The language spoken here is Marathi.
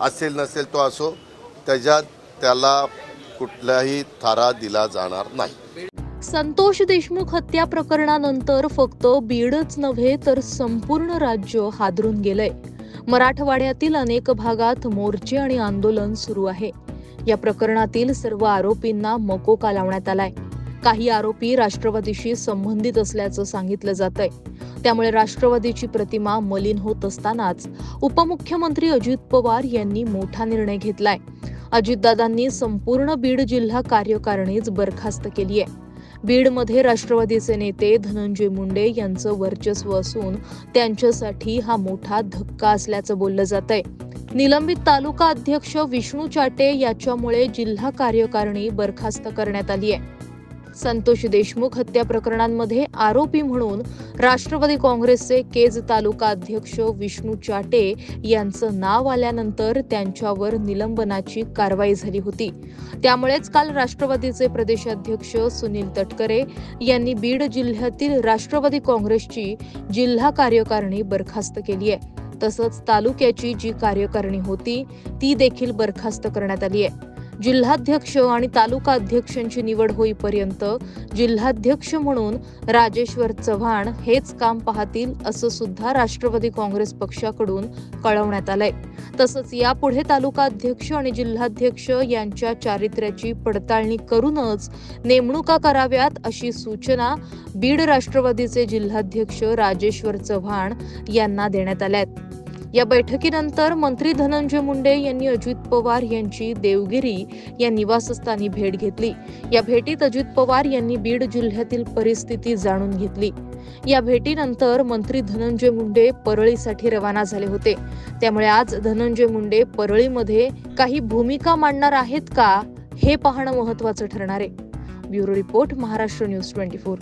असेल नसेल तो असो त्याच्यात त्याला कुठलाही थारा दिला जाणार नाही. संतोष देशमुख हत्या प्रकरणानंतर फक्त बीडच नव्हे तर संपूर्ण राज्य हादरून गेलंय. मराठवाड्यातील अनेक भागात मोर्चे आणि आंदोलन सुरू आहे. या प्रकरणातील सर्व आरोपींना मकोका लावण्यात आलाय. काही आरोपी राष्ट्रवादीशी संबंधित असल्याचं सांगितलं जात आहे त्यामुळे राष्ट्रवादीची प्रतिमा मलिन होत असतानाच उपमुख्यमंत्री अजित पवार यांनी मोठा निर्णय घेतलाय. अजितदादांनी संपूर्ण बीड जिल्हा कार्यकारणीच बरखास्त केली आहे बीडमध्ये राष्ट्रवादीचे नेते धनंजय मुंडे यांचं वर्चस्व असून त्यांच्यासाठी हा मोठा धक्का असल्याचं बोललं जात आहे निलंबित तालुका अध्यक्ष विष्णू चाटे याच्यामुळे जिल्हा कार्यकारिणी बरखास्त करण्यात आली आहे संतोष देशमुख हत्या प्रकरणांमध्ये आरोपी म्हणून राष्ट्रवादी काँग्रेसचे केज तालुका अध्यक्ष विष्णू चाटे यांचं नाव आल्यानंतर त्यांच्यावर निलंबनाची कारवाई झाली होती. त्यामुळेच काल राष्ट्रवादीचे प्रदेशाध्यक्ष सुनील तटकरे यांनी बीड जिल्ह्यातील राष्ट्रवादी काँग्रेसची जिल्हा कार्यकारिणी बरखास्त केली आहे. तसंच तालुक्याची जी कार्यकारिणी होती ती देखील बरखास्त करण्यात आली आहे. जिल्हाध्यक्ष आणि तालुका अध्यक्षांची निवड होईपर्यंत जिल्हाध्यक्ष म्हणून राजेश्वर चव्हाण हेच काम पाहतील असं सुद्धा राष्ट्रवादी काँग्रेस पक्षाकडून कळवण्यात आलंय. तसंच यापुढे तालुका अध्यक्ष आणि जिल्हाध्यक्ष यांच्या चारित्र्याची पडताळणी करूनच नेमणुका कराव्यात अशी सूचना बीड राष्ट्रवादीचे जिल्हाध्यक्ष राजेश्वर चव्हाण यांना देण्यात आल्या आहेत या बैठकीनंतर मंत्री धनंजय मुंडे यांनी अजित पवार यांची देवगिरी या निवासस्थानी भेट घेतली. या भेटीत अजित पवार यांनी बीड जिल्ह्यातील परिस्थिती जाणून घेतली. या भेटीनंतर मंत्री धनंजय मुंडे परळीसाठी रवाना झाले होते. त्यामुळे आज धनंजय मुंडे परळीमध्ये काही भूमिका मांडणार आहेत का हे पाहणं महत्वाचं ठरणार आहे. Bureau report Maharashtra news twenty four.